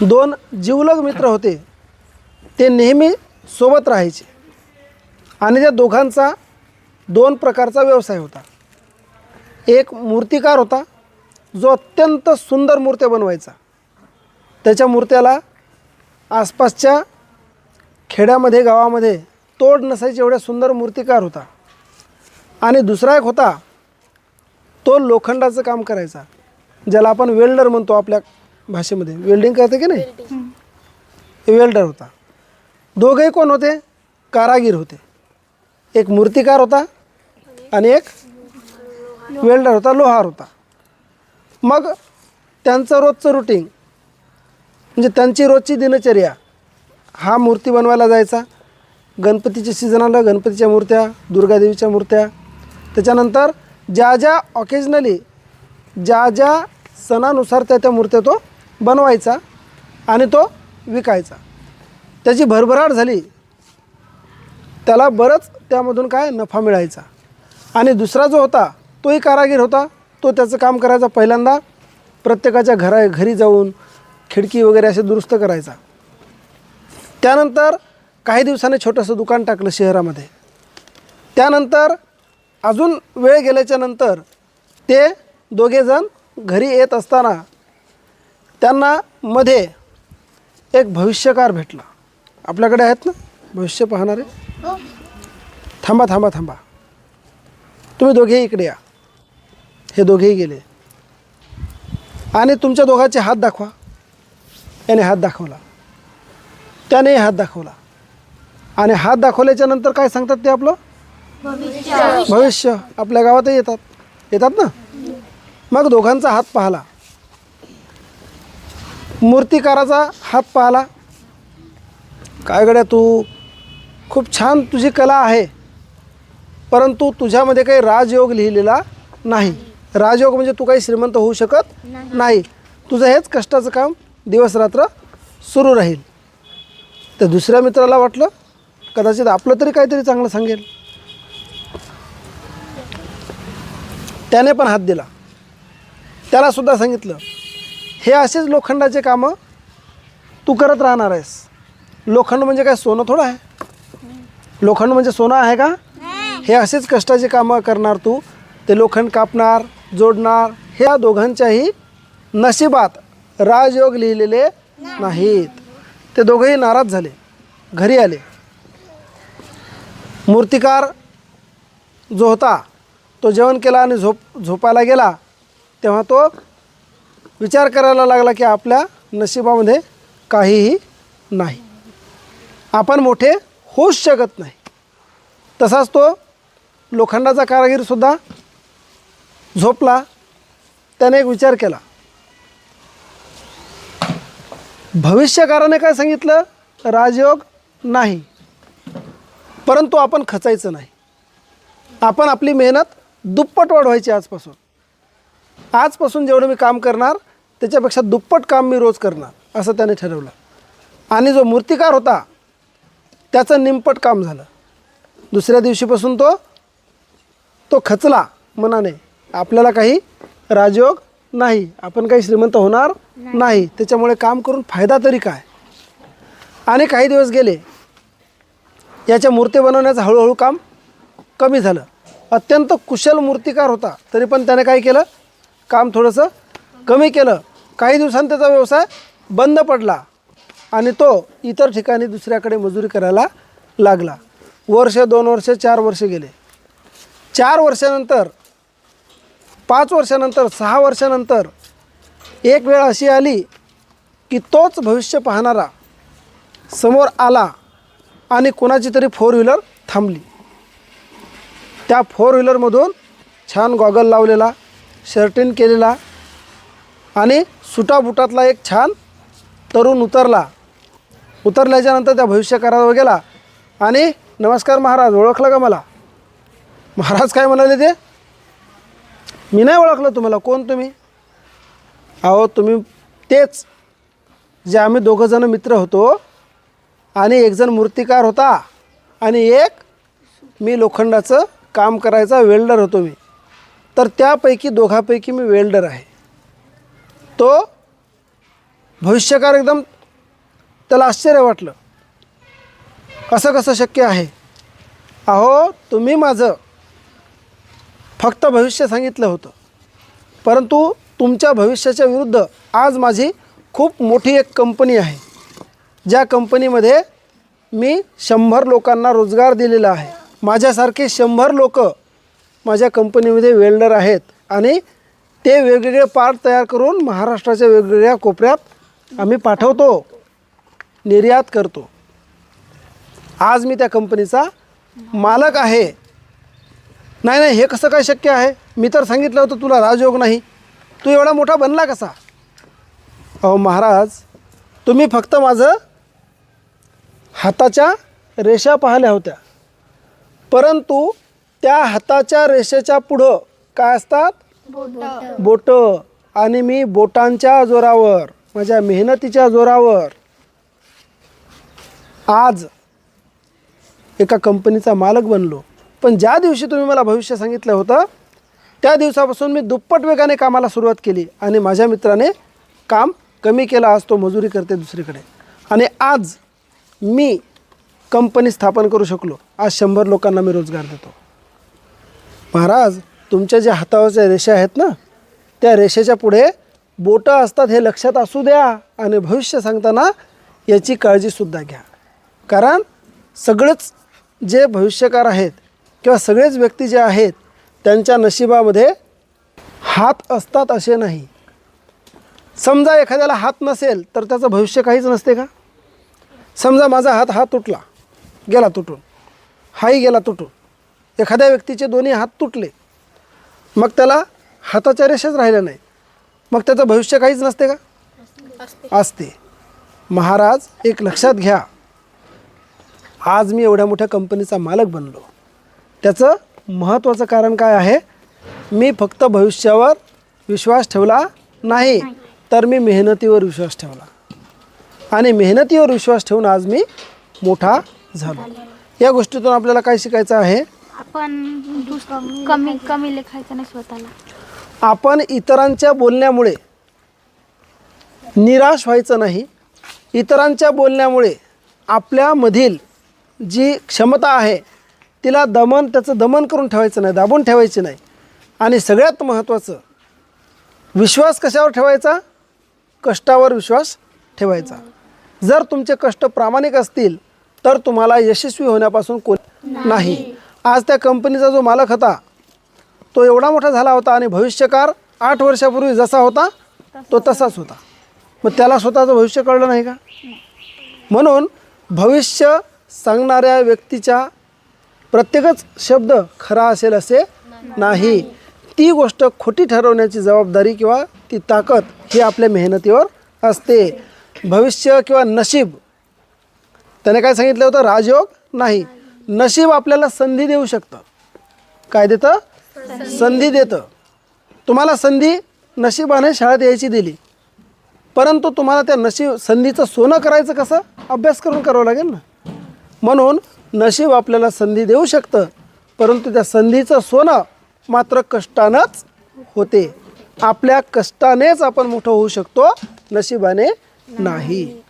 दोन जिवलग मित्र होते. ते नेहमी सोबत राहायचे. आणि त्या दोघांचा दोन प्रकारचा व्यवसाय होता. एक मूर्तिकार होता जो अत्यंत सुंदर मूर्त्या बनवायचा. त्याच्या मूर्त्याला आसपासच्या खेड्यामध्ये गावामध्ये तोड नसायची एवढ्या सुंदर मूर्तिकार होता. आणि दुसरा एक होता तो लोखंडाचं काम करायचा ज्याला आपण वेल्डर म्हणतो आपल्या भाषेमध्ये. वेल्डिंग करते की नाही? वेल्डर होता. दोघेही कोण होते? कारागीर होते. एक मूर्तिकार होता आणि एक वेल्डर होता लोहार होता. मग त्यांचं रोजचं रुटीन म्हणजे त्यांची रोजची दिनचर्या हा मूर्ती बनवायला जायचा. गणपतीच्या सीझन आलं गणपतीच्या मूर्त्या दुर्गादेवीच्या मूर्त्या. त्याच्यानंतर ज्या ज्या ऑकेजनली ज्या ज्या सणानुसार त्या त्या मूर्त्या तो बनवायचा आणि तो विकायचा. त्याची भरभराट झाली त्याला बरंच त्यामधून काय नफा मिळायचा. आणि दुसरा जो होता तोही कारागीर होता. तो त्याचं काम करायचा पहिल्यांदा. प्रत्येकाच्या घरा घरी जाऊन खिडकी वगैरे असे दुरुस्त करायचा. त्यानंतर काही दिवसांनी छोटंसं दुकान टाकलं शहरामध्ये. त्यानंतर अजून वेळ गेल्याच्यानंतर ते दोघेजण घरी येत असताना त्यांना मध्ये एक भविष्यकार भेटला. आपल्याकडे आहेत ना? भविष्य पाहणारे? थांबा थांबा थांबा. तुम्ही दोघेही इकडे या. हे दोघेही गेले. आणि तुमच्या दोघांचे हात दाखवा. याने हात दाखवला. त्याने हात दाखवला. आणि हात दाखवल्याच्या नंतर काय सांगतात ते आपलं? भविष्य. आपल्या गावातही येतात. येतात ना? मग दोघांचा हात पाहला. मूर्तिकाराचा हात पाहला. काय गड्या तू? खूप छान तुझी कला आहे. परंतु तुझ्यामध्ये काही राजयोग लिहिलेला नाही. राजयोग म्हणजे तू काही श्रीमंत होऊ शकत नाही. तुझं हेच कष्टाचं काम दिवस रात्र सुरू राहील. तर दुसऱ्या मित्राला वाटलं कदाचित आपलं तरी काहीतरी चांगलं सांगेल. त्याने पण हात दिला. त्यालासुद्धा सांगितलं हे असेच लोखंडाचे कामं तू करत राहणार आहेस. लोखंड म्हणजे काय? सोनं थोडं आहे. लोखंड म्हणजे सोनं आहे का? हे असेच कष्टाचे कामं करणार तू. ते लोखंड कापणार जोडणार ह्या दोघांच्याही नशिबात राजयोग लिहिलेले नाहीत. ते दोघंही नाराज झाले. घरी आले. मूर्तिकार जो होता तो जेवण केला आणि झोप झोपायला गेला तेव्हा तो विचार करायला लागला की आपल्या नशिबामध्ये काहीही नाही. आपण मोठे होऊच शकत नाही. तसाच तो लोखंडाचा कारागीरसुद्धा झोपला. त्याने एक विचार केला. भविष्यकाराने काय सांगितलं? राजयोग नाही. परंतु आपण खचायचं नाही. आपण आपली मेहनत दुप्पट वाढवायची आजपासून. आजपासून जेवढं मी काम करणार त्याच्यापेक्षा दुप्पट काम मी रोज करणार असं त्याने ठरवलं. आणि जो मूर्तिकार होता त्याचं निमपट काम झालं. दुसऱ्या दिवशीपासून तो तो खचला मनाने. आपल्याला काही राजयोग नाही. आपण काही श्रीमंत होणार नाही. त्याच्यामुळे काम करून फायदा तरी काय? आणि काही दिवस गेले याच्या मूर्ती बनवण्याचं हळूहळू काम कमी झालं. अत्यंत कुशल मूर्तिकार होता तरी पण त्याने काय केलं? काम थोडंसं कमी केलं. काही दिवसांनी त्याचा व्यवसाय बंद पडला आणि तो इतर ठिकाणी दुसऱ्याकडे मजुरी करायला लागला. वर्ष दोन वर्ष चार वर्ष गेले. चार वर्षानंतर पाच वर्षानंतर सहा वर्षानंतर एक वेळ अशी आली की तोच भविष्य पाहणारा समोर आला आणि कोणाची तरी फोर व्हीलर थांबली. त्या फोर व्हीलरमधून छान गॉगल लावलेला. शर्टिन केलेला आणि सुटाबुटातला एक छान तरुण उतरला. उतरल्याच्यानंतर त्या भविष्यकारावर गेला. आणि नमस्कार महाराज ओळखलं का मला? महाराज काय म्हणाले ते? मी नाही ओळखलं तुम्हाला कोण तुम्ही? अहो तुम्ही तेच जे आम्ही दोघंजणं मित्र होतो आणि एकजण मूर्तिकार होता आणि एक मी लोखंडाचं काम करायचा वेल्डर होतो मी. तर त्यापैकी दोघापैकी मी वेल्डर आहे. तो भविष्यकार एकदम त्याला आश्चर्य वाटलं. कसं कसं शक्य आहे? अहो तुम्ही माझं फक्त भविष्य सांगितलं होतं. परंतु तुमच्या भविष्याच्या विरुद्ध आज माझी खूप मोठी एक कंपनी आहे. ज्या कंपनीमध्ये मी शंभर लोकांना रोजगार दिलेला आहे. माझ्यासारखे शंभर लोक माझ्या कंपनीमध्ये वेल्डर आहेत आणि ते वेगवेगळे पार्ट तयार करून महाराष्ट्राच्या वेगवेगळ्या कोपऱ्यात आम्ही पाठवतो निर्यात करतो. आज मी त्या कंपनीचा मालक आहे. नाही नाही हे कसं काय शक्य आहे? मी तर सांगितलं होतं तुला राजयोग नाही. तू एवढा मोठा बनला कसा? अहो महाराज तुम्ही फक्त माझं हाताच्या रेषा पाहिल्या होत्या. परंतु त्या हाताच्या रेषेच्या पुढं काय असतात? बोटं. आणि मी बोटांच्या जोरावर माझ्या मेहनतीच्या जोरावर आज एका कंपनीचा मालक बनलो. पण ज्या दिवशी तुम्ही मला भविष्य सांगितलं होतं त्या दिवसापासून मी दुप्पट वेगाने कामाला सुरुवात केली आणि माझ्या मित्राने काम कमी केलं आज तो मजुरी करते दुसरीकडे. आणि आज मी कंपनी स्थापन करू शकलो. आज शंभर लोकांना मी रोजगार देतो. महाराज तुमच्या ज्या हातावरच्या रेषा आहेत ना त्या रेषेच्या पुढे बोटं असतात हे लक्षात असू द्या आणि भविष्य सांगताना याची काळजीसुद्धा घ्या. कारण सगळेच जे भविष्यकार आहेत किंवा सगळेच व्यक्ती जे आहेत त्यांच्या नशिबामध्ये हात असतात असे नाही. समजा एखाद्याला हात नसेल तर त्याचं भविष्य काहीच नसते का? समजा माझा हात हा तुटला गेला तुटून हाही गेला तुटून. एखाद्या व्यक्तीचे दोन्ही हात तुटले मग त्याला हाताच्या रेषाच राहिल्या नाही. मग त्याचं भविष्य काहीच नसते का? असते. महाराज एक लक्षात घ्या. आज मी एवढ्या मोठ्या कंपनीचा मालक बनलो. त्याचं महत्त्वाचं कारण काय आहे? मी फक्त भविष्यावर विश्वास ठेवला नाही तर मी मेहनतीवर विश्वास ठेवला. आणि मेहनतीवर विश्वास ठेवून आज मी मोठा झालो. या गोष्टीतून आपल्याला काय शिकायचं आहे? आपण कमी कमी लेखायचं नाही. स्वतःला. आपण इतरांच्या बोलण्यामुळे निराश व्हायचं नाही. इतरांच्या बोलण्यामुळे आपल्यामधील जी क्षमता आहे तिला दमन त्याचं दमन करून ठेवायचं नाही दाबून ठेवायची नाही. आणि सगळ्यात महत्त्वाचं विश्वास कशावर ठेवायचा? कष्टावर विश्वास ठेवायचा. जर तुमचे कष्ट प्रामाणिक असतील तर तुम्हाला यशस्वी होण्यापासून कोण नाही. आज त्या कंपनीचा जो मालक होता तो एवढा मोठा झाला होता आणि भविष्यकार आठ वर्षापूर्वी जसा होता तो तसाच होता. मग त्याला स्वतःचं भविष्य कळलं नाही का? म्हणून भविष्य सांगणाऱ्या व्यक्तीच्या प्रत्येकच शब्द खरा असेल असे नाही. ती गोष्ट खोटी ठरवण्याची जबाबदारी किंवा ती ताकद ही आपल्या मेहनतीवर असते. भविष्य किंवा नशीब त्याने काय सांगितलं होतं? राजयोग नाही. नशीब आपल्याला संधी देऊ शकतं. काय देतं? संधी देतं. तुम्हाला संधी नशिबाने शाळेत यायची दिली. परंतु तुम्हाला त्या नशीब संधीचं सोनं करायचं कसं? अभ्यास करून करावं लागेल ना. म्हणून नशीब आपल्याला संधी देऊ शकतं परंतु त्या संधीचं सोनं मात्र कष्टानंच होते. आपल्या कष्टानेच आपण मोठं होऊ शकतो नशिबाने नाही.